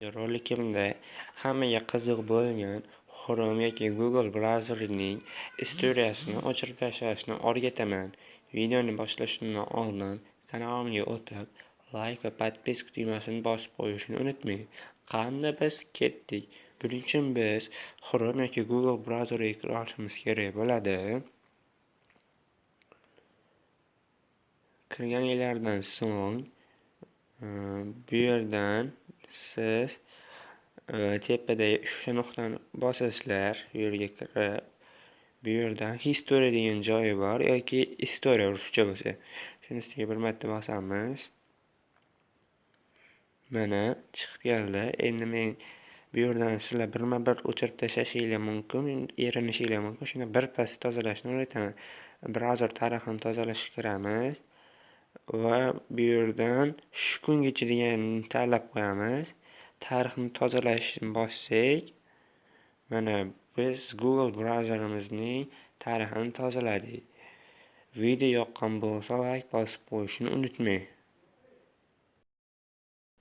Videorolikimda hammaga qiziq bo'lgan Chrome yoki Google brauzerining istoriyasini ochirib tashlashni o'rgataman. Videoni boshlashimdan oldin kanalimga o'tib, like va podpiska tugmasini bosib qo'yishni unutmang. Qani biz ketdik. Buning uchun biz Chrome yoki Google brauzeriga kirishimiz kerak bo'ladi. Kirganinglardan so'ng bu yerdan siz e, tepadagi uchta nuqtani bosasizlar, bu yerga kirib, bu yerdan history degan joyi bor yoki istoriya ruscha bo'lsa, shuni ustiga bir marta bosamiz. Mana chiqib keldi. Endi men bu yerdan sizlar birma-bir o'chirib tashlashinglar mumkin, erinishinglar mumkin. Shuni birpas tozalashni o'rgataman. Brauzer tarixini tozalashga kiramiz va bu yerdan shu kungacha deganni tanlab qo'yamiz. Tarixni tozalashni bossak, mana biz Google brauzerimizning tarixini tozaladik. Video yoqqan bo'lsa layk bosib qo'yishni unutmang.